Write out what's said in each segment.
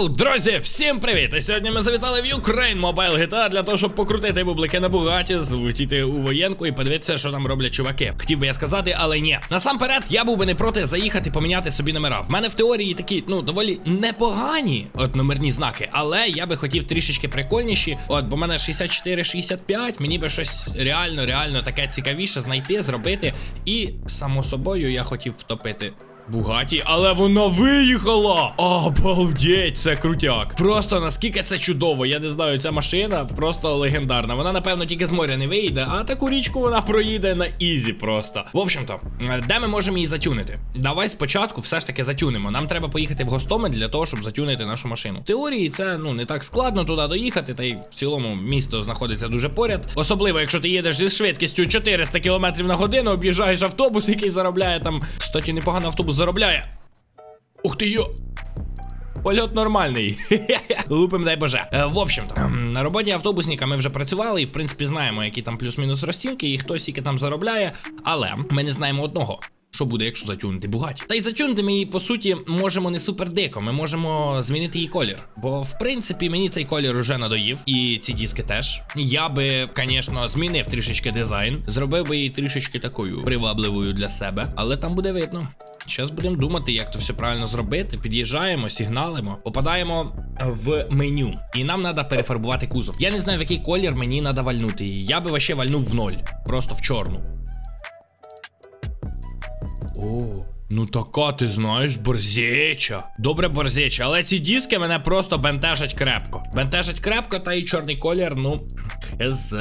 Йоу, друзі, всім привіт! І сьогодні ми завітали в Ukraine Mobile GTA для того, щоб покрутити бублики на бугаті, злетіти у воєнку і подивитися, що там роблять чуваки. Хотів би я сказати, але ні. Насамперед, я був би не проти заїхати поміняти собі номера. В мене в теорії такі, ну, доволі непогані от номерні знаки, але я би хотів трішечки прикольніші. От, бо в мене 64-65, мені би щось реально, реально таке цікавіше знайти, зробити. І само собою я хотів втопити. Бугаті, але вона виїхала! Обалдеть, це крутяк. Просто наскільки це чудово. Я не знаю, ця машина просто легендарна. Вона, напевно, тільки з моря не вийде, а таку річку вона проїде на ізі просто. В общем-то, де ми можемо її затюнити? Давай спочатку все ж таки затюнимо. Нам треба поїхати в Гостомель для того, щоб затюнити нашу машину. В теорії це ну не так складно туди доїхати, та й в цілому місто знаходиться дуже поряд. Особливо, якщо ти їдеш зі швидкістю 400 км на годину, об'їжджаєш автобус, який заробляє там. Кстати, непогано автобус заробляє. Ух ти йо! Польот нормальний. Лупим, дай боже. Е, в общем-то, ем, на роботі автобусника ми вже працювали і, в принципі, знаємо, які там плюс-мінус розцінки, і хто скільки там заробляє. Але ми не знаємо одного. Що буде, якщо затюнити Бугаті? Та й затюнити ми її, по суті, можемо не супер дико. Ми можемо змінити її колір. Бо, в принципі, мені цей колір уже надоїв, і ці диски теж. Я би, звісно, змінив трішечки дизайн, зробив би її трішечки такою привабливою для себе, але там буде видно. Зараз будемо думати, як то все правильно зробити. Під'їжджаємо, сигналимо, попадаємо в меню, і нам треба перефарбувати кузов. Я не знаю, в який колір мені треба вальнути. її. Я би вообще вальнув в ноль, просто в чорну. О, ну така, ти знаєш, борзеча. Добре, борзеча, але ці диски мене просто бентежать крепко. Бентежать крепко, та і чорний колір, ну. З,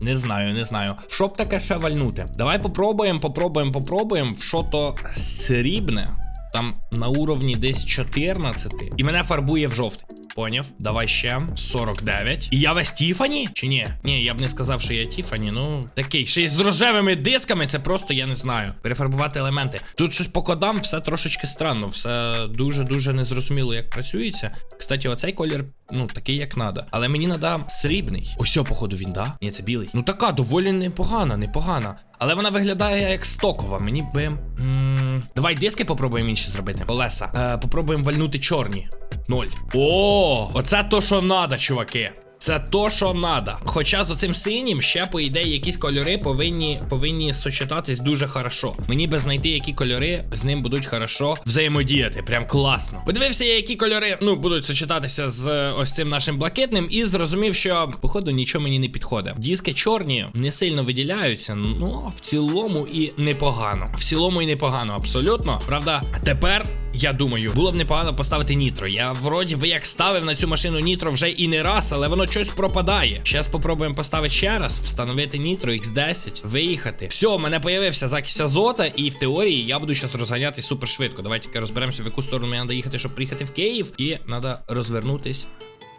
не знаю, не знаю. В що б таке ще вальнути? Давай попробуємо, попробуємо, попробуємо. В що то срібне. Там на уровні десь 14. І мене фарбує в жовтий. Поняв? Давай ще 49. І я весь Тіфані? Чи ні? Ні, я б не сказав, що я Тіфані. Ну, такий. Ще й з рожевими дисками, це просто я не знаю. Перефарбувати елементи. Тут щось по кодам все трошечки странно, все дуже-дуже незрозуміло, як працюється. Кстати, оцей колір, ну, такий, як надо. Але мені надо срібний. Ось, походу, він, да? Ні, це білий. Ну така, доволі непогана, непогана. Але вона виглядає як стокова. Мені би. м, Давай диски попробуємо інші зробити. Олеса. Е, попробуємо вальнути чорні. Ноль. О, оце то, що надо, чуваки. Це то, що надо. Хоча з оцим синім ще, по ідеї, якісь кольори повинні повинні сочетатись дуже хорошо. Мені би знайти, які кольори з ним будуть хорошо взаємодіяти. Прям класно. Подивився, я, які кольори ну, будуть сочетатися з ось цим нашим блакитним, і зрозумів, що, походу, нічого мені не підходить. Диски чорні не сильно виділяються, ну в цілому і непогано. В цілому і непогано, абсолютно. Правда, тепер. Я думаю, було б непогано поставити нітро. Я вроді би як ставив на цю машину нітро вже і не раз, але воно щось пропадає. Зараз спробуємо поставити ще раз, встановити нітро X10, виїхати. Все, у мене появився закись азота, і в теорії я буду зараз розганяти супер швидко. Давайте розберемося, в яку сторону мені треба їхати, щоб приїхати в Київ, і треба розвернутись.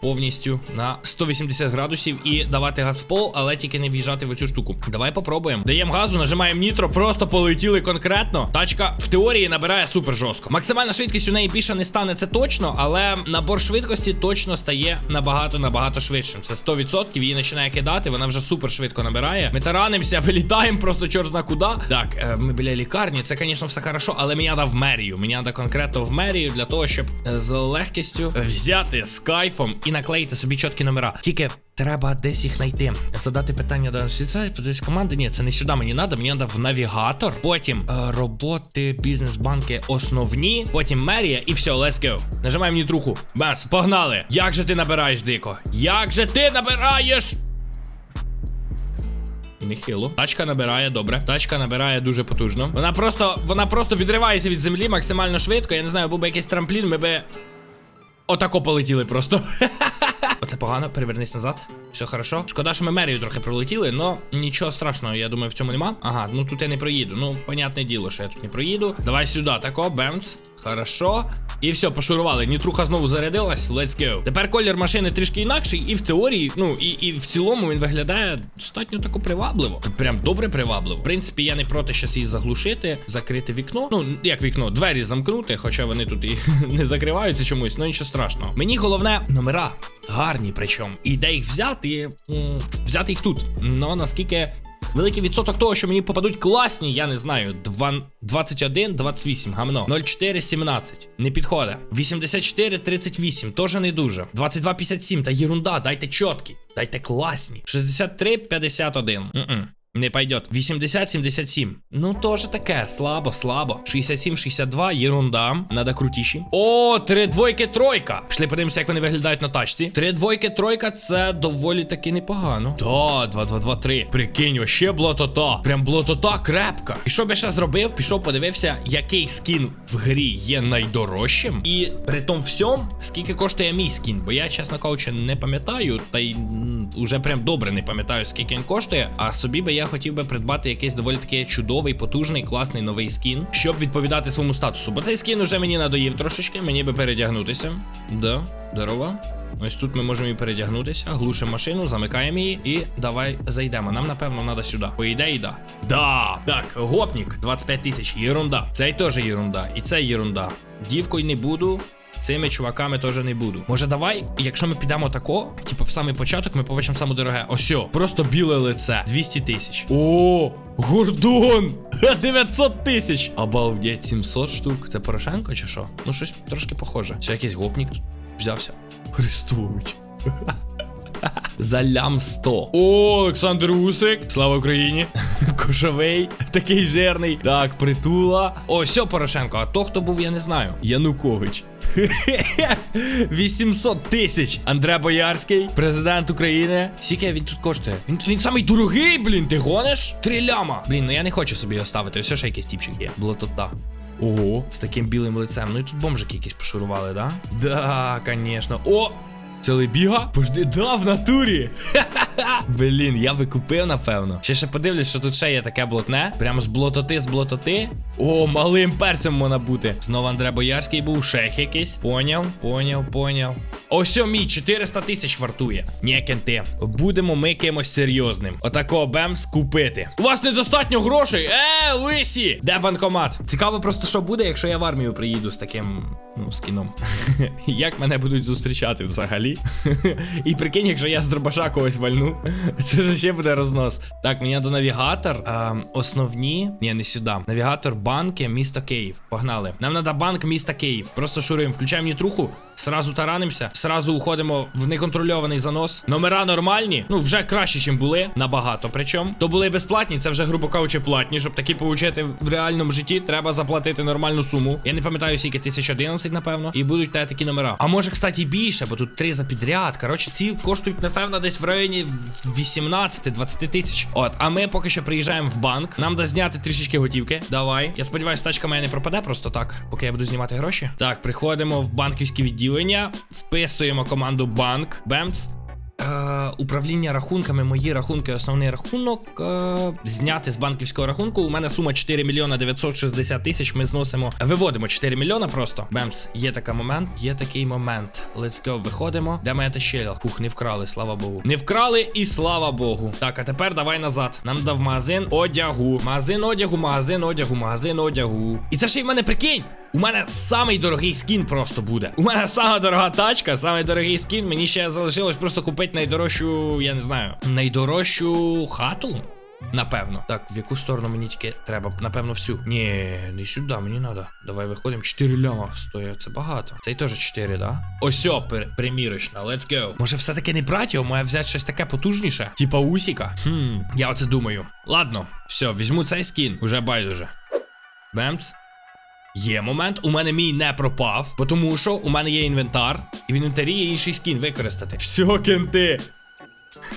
Повністю на 180 градусів і давати газ в пол, але тільки не в'їжджати в цю штуку. Давай попробуємо. Даємо газу, нажимаємо нітро, просто полетіли конкретно. Тачка в теорії набирає супер жорстко. Максимальна швидкість у неї більше не стане, це точно, але набор швидкості точно стає набагато набагато швидшим. Це 100%. Її починає кидати, вона вже супер швидко набирає. Ми таранимося, вилітаємо просто чорт зна куди. Так, е, ми біля лікарні, це, звісно, все хорошо, але мені треба в мерію. Мені треба конкретно в мерію для того, щоб е, з легкістю взяти з кайфом і наклеїти собі чіткі номера. Тільки треба десь їх знайти. Задати питання до десь команди. Ні, це не сюди мені треба. Мені треба в навігатор. Потім е, роботи, бізнес-банки основні. Потім мерія і все, let's go. Нажимаємо нітруху. Бац, погнали. Як же ти набираєш дико? Як же ти набираєш? Нехило. Тачка набирає добре. Тачка набирає дуже потужно. Вона просто вона просто відривається від землі максимально швидко. Я не знаю, був би якийсь трамплін, ми би. Отако полетіли просто. Оце погано, перевернись назад. Все хорошо. Шкода, що ми мерію трохи пролетіли, но нічого страшного, я думаю, в цьому нема. Ага, ну тут я не проїду. Ну, понятне діло, що я тут не проїду. Давай сюди, тако, бемц. Хорошо. І все, пошурували. Нітруха знову зарядилась. Let's go. Тепер колір машини трішки інакший, і в теорії, ну і, і в цілому він виглядає достатньо тако привабливо. Прям добре привабливо. В принципі, я не проти щас її заглушити, закрити вікно. Ну, як вікно, двері замкнути, хоча вони тут і не закриваються чомусь, ну нічого страшного. Мені головне номера гарні, причому. І де їх взяти, взяти їх тут. Ну наскільки Великий відсоток того, що мені попадуть класні, я не знаю. 21, 28, гамно. 04, 17. Не підходить. 84, 38, теж не дуже. 22, 57, та єрунда, дайте чіткі. Дайте класні. 63, 51. М-м. Не пойдет. 80, 77. Ну, тоже таке, слабо, слабо. 67, 62, єрунда. Надо крутіші. О, три двойки, тройка. Пішли подивимося, як вони виглядають на тачці. Три двойки, тройка це доволі таки непогано. Да, 2, 2, 2, 3. Прикинь, вообще блотота. Прям блотота крепка. І що б я ще зробив? Пішов, подивився, який скін в грі є найдорожчим. І при тому всьому, скільки коштує мій скін. Бо я, чесно кажучи, не пам'ятаю, та й уже прям добре не пам'ятаю, скільки він коштує. А собі би я хотів би придбати якийсь доволі таки чудовий, потужний, класний новий скін, щоб відповідати своєму статусу. Бо цей скін уже мені надоїв трошечки, мені би передягнутися. Да, здорово. Ось тут ми можемо і передягнутися, глушимо машину, замикаємо її і давай зайдемо. Нам, напевно, треба сюди. По ідеї, да. Да. Так, гопнік, 25 тисяч, єрунда. Цей теж єрунда. І це єрунда. Дівкою не буду. Цими чуваками теж не буду. Може, давай, якщо ми підемо тако, типу в самий початок, ми побачимо саме дороге. Осьо, просто біле лице. 200 тисяч. О, Гордон! 900 тисяч! Обалдеть, 700 штук. Це Порошенко чи що? Ну, щось трошки похоже. Чи якийсь гопнік взявся? Христович. За лям 100. О, Олександр Усик. Слава Україні. Кошовий, такий жирний. Так, притула. О, сьо Порошенко. А то хто був, я не знаю. Янукович. 800 тисяч. Андре Боярський, президент України. Скільки він тут коштує? Він, він самий дорогий, блін, ти гониш? Три ляма. Блін, ну я не хочу собі його ставити. Все ще якийсь тіпчик є. Блотота. Ого, з таким білим лицем. Ну і тут бомжики якісь пошурували, да? Да, конечно. О! Це Лебіга? Пожди, да, в натурі. Блін, я би купив, напевно. Ще ще подивлюсь, що тут ще є таке блотне. Прямо з блототи, з блототи. О, малим перцем можна бути. Знову Андре Боярський був, шех якийсь. Поняв, поняв, поняв. Ось мій 400 тисяч вартує. Ні, кенти. Будемо ми кимось серйозним. Отакого бемс купити. У вас недостатньо грошей. Е, лисі! Де банкомат? Цікаво просто, що буде, якщо я в армію приїду з таким, ну, скіном. Як мене будуть зустрічати взагалі? І прикинь, якщо я з дробаша когось вальну, це ж ще буде рознос. Так, мені до навігатор. Е, основні. Ні, не сюди. Навігатор банки, міста Київ. Погнали. Нам треба банк міста Київ. Просто шуруємо, включаємо нітруху, сразу таранимося, сразу уходимо в неконтрольований занос. Номера нормальні, ну вже краще, ніж були. Набагато. Причому то були безплатні, це вже, грубо кажучи, платні. Щоб такі получити в реальному житті, треба заплатити нормальну суму. Я не пам'ятаю, скільки 1011, напевно. І будуть те такі номера. А може, кстати, більше, бо тут три за підряд. Коротше, ці коштують, напевно, десь в районі 18-20 тисяч. От, а ми поки що приїжджаємо в банк. Нам да зняти трішечки готівки. Давай. Я сподіваюся, тачка моя не пропаде просто так, поки я буду знімати гроші. Так, приходимо в банківське відділення, вписуємо команду банк. Бемц. Е, управління рахунками, мої рахунки, основний рахунок. Е, зняти з банківського рахунку. У мене сума 4 мільйона 960 тисяч. Ми зносимо. Виводимо 4 мільйона просто. Бемс, є такий момент. Є такий момент. Let's go, виходимо. Де моя тещеля? Фух, не вкрали, слава Богу. Не вкрали і слава Богу. Так, а тепер давай назад. Нам дав магазин одягу. Магазин одягу, магазин одягу, магазин одягу. І це ще й в мене прикинь. У мене самий дорогий скін просто буде. У мене сама дорога тачка, самий дорогий скін. Мені ще залишилось просто купити найдорожчу, я не знаю, найдорожчу хату. Напевно. Так, в яку сторону мені тільки треба? Напевно, всю. Ні, не сюди, мені треба. Давай виходимо. 4 ляма стоїть. Це багато. Цей теж 4, да? Ось о, пер- примірочна, let's go. Може, все-таки не брати його, має взяти щось таке потужніше? Типа усіка. Хм, я оце думаю. Ладно, все, візьму цей скін, уже байдуже. Бемц. Є момент, у мене мій не пропав, тому що у мене є інвентар, і в інвентарі є інший скін використати. Все, кенти.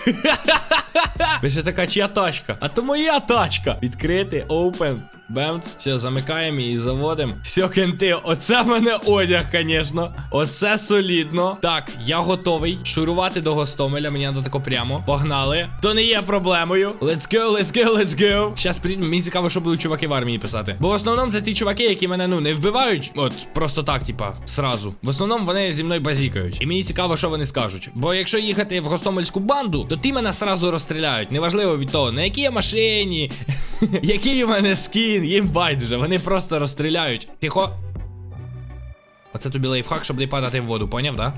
Більше така чия тачка. А то моя тачка. Відкрити, open, бемц. Все, замикаємо і заводимо. Все, кенти, оце в мене одяг, звісно. Оце солідно. Так, я готовий шурувати до Гостомеля. Мені треба тако прямо. Погнали. То не є проблемою. Let's go, let's go, let's go. Щас прийдемо. Мені цікаво, що будуть чуваки в армії писати. Бо в основному це ті чуваки, які мене ну не вбивають. От просто так, типа, сразу. В основному вони зі мною базікають. І мені цікаво, що вони скажуть. Бо якщо їхати в гостомельську банду, то ті мене сразу розстріляють. Неважливо від того, на якій я машині, який у мене скін, їм байдуже. Вони просто розстріляють. Тихо. Оце тобі лайфхак, щоб не падати в воду, поняв, да?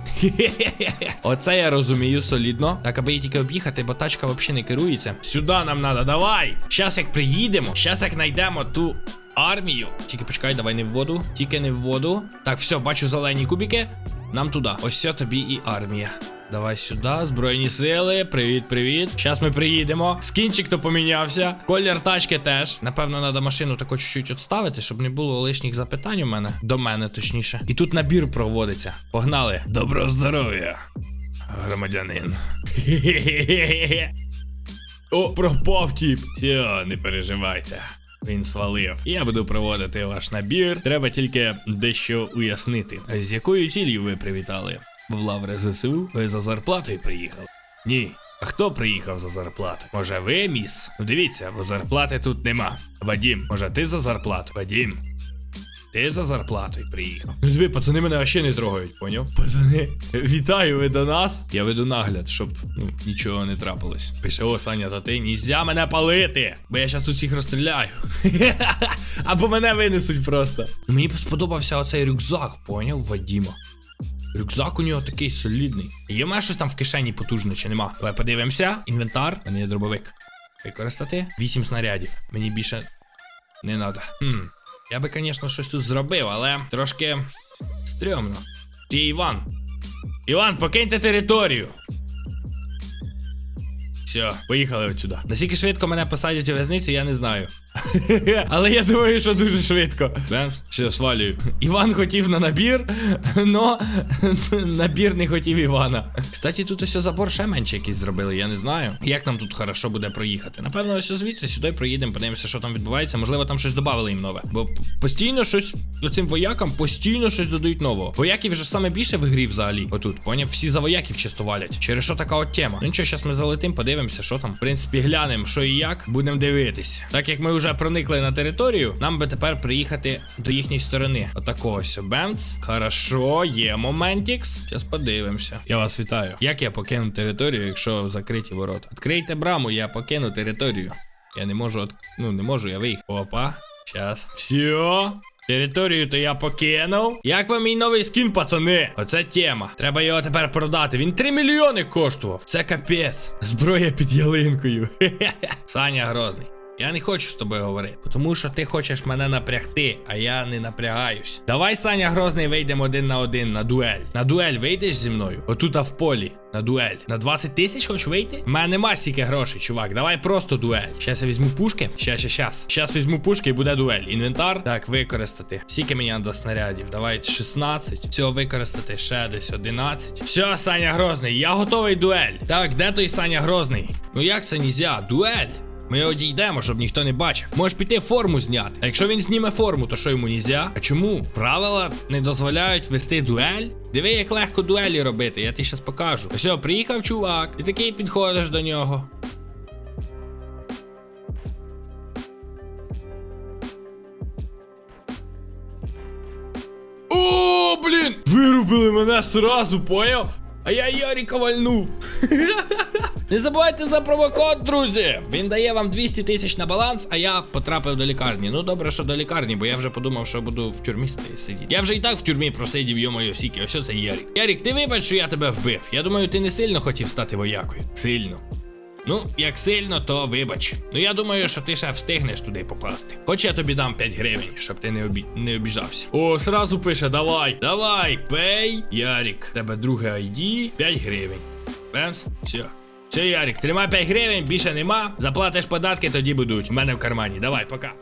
Оце я розумію солідно. Так, аби її тільки об'їхати, бо тачка взагалі не керується. Сюди нам треба, давай! Щас як приїдемо, щас як знайдемо ту армію. Тільки почекай, давай не в воду. Тільки не в воду. Так, все, бачу зелені кубики. Нам туди. Ось тобі і армія. Давай сюди, збройні сили. Привіт, привіт. Щас ми приїдемо. Скінчик то помінявся. Колір тачки теж. Напевно, треба машину тако чуть-чуть відставити, щоб не було лишніх запитань у мене. До мене, точніше. І тут набір проводиться. Погнали. Доброго здоров'я, громадянин. О, пропав тіп. Все, не переживайте. Він свалив. Я буду проводити ваш набір. Треба тільки дещо уяснити. З якою цілею ви привітали? В лаври ЗСУ? Ви за зарплатою приїхали? Ні. А хто приїхав за зарплату? Може ви, міс? Ну дивіться, бо зарплати тут нема. Вадім, може ти за зарплату? Вадім. Ти за зарплатою приїхав. Ну диви, пацани мене ще не трогають, поняв? Пацани, вітаю ви до нас. Я веду нагляд, щоб ну, нічого не трапилось. Пише, о, Саня, то ти нельзя мене палити, бо я зараз тут всіх розстріляю. Або мене винесуть просто. Мені сподобався оцей рюкзак, поняв, Вадіма. Рюкзак у нього такий солідний. Є мене щось там в кишені потужне чи нема? Давай подивимося. Інвентар. У мене є дробовик. Використати. Вісім снарядів. Мені більше не треба. Хм. Я би, звісно, щось тут зробив, але трошки стрьомно. Ти Іван. Іван, покиньте територію. Все, поїхали отсюди. Наскільки швидко мене посадять у в'язницю, я не знаю. Але я думаю, що дуже швидко. Бенс, все, свалюю. Іван хотів на набір, но набір не хотів Івана. Кстати, тут ось забор ще менше якийсь зробили, я не знаю. Як нам тут хорошо буде проїхати? Напевно, ось звідси сюди проїдемо, подивимося, що там відбувається. Можливо, там щось додали їм нове. Бо постійно щось оцим воякам постійно щось додають нового. Вояків вже саме більше в грі взагалі. Отут, поняв? Всі за вояків чисто валять. Через що така от тема. Ну нічого, зараз ми залетим, подивимося, що там. В принципі, глянемо, що і як. Будемо дивитись. Так як ми вже проникли на територію, нам би тепер приїхати до їхньої сторони. Отако ось Бемц. Хорошо, є моментікс. Зараз подивимося. Я вас вітаю. Як я покину територію, якщо закриті ворота? Відкрийте браму, я покину територію. Я не можу, от... ну не можу, я виїхав. Опа. Щас. Все. Територію то я покинув. Як вам мій новий скін, пацани? Оце тема. Треба його тепер продати. Він 3 мільйони коштував. Це капець. Зброя під ялинкою. Саня Грозний. Я не хочу з тобою говорити, тому що ти хочеш мене напрягти, а я не напрягаюсь. Давай, Саня Грозний, вийдемо один на один на дуель. На дуель вийдеш зі мною? Отут в полі. На дуель. На 20 тисяч хочеш вийти? У мене нема стільки грошей, чувак. Давай просто дуель. Щас я візьму пушки. Щас, щас, щас. Щас візьму пушки і буде дуель. Інвентар. Так, використати. Скільки мені треба снарядів? Давай 16. Всього використати ще десь 11. Все, Саня Грозний, я готовий дуель. Так, де той Саня Грозний? Ну як це нельзя? Дуель. Ми одійдемо, щоб ніхто не бачив. Можеш піти форму зняти. А якщо він зніме форму, то що йому нельзя? А чому? Правила не дозволяють вести дуель? Диви, як легко дуелі робити, я тобі щас покажу. Все, приїхав чувак, і такий підходиш до нього. О, блін! Вирубили мене сразу, поняв? А я Яріка вальнув. Не забувайте за промокод, друзі! Він дає вам 200 тисяч на баланс, а я потрапив до лікарні. Ну добре, що до лікарні, бо я вже подумав, що буду в тюрмі сидіти. Я вже і так в тюрмі просидів, йомою сіки, ось це Ярік. Ярік, ти вибач, що я тебе вбив. Я думаю, ти не сильно хотів стати воякою. Сильно. Ну, як сильно, то вибач. Ну я думаю, що ти ще встигнеш туди попасти. Хоч я тобі дам 5 гривень, щоб ти не обі... не обіжався. О, сразу пише: давай, давай, пей, Ярік. Тебе друге ID, 5 гривень. Бенс, все. Все, Ярік, тримай 5 гривень, більше нема. Заплатиш податки, тоді будуть. У мене в кармані. Давай, пока.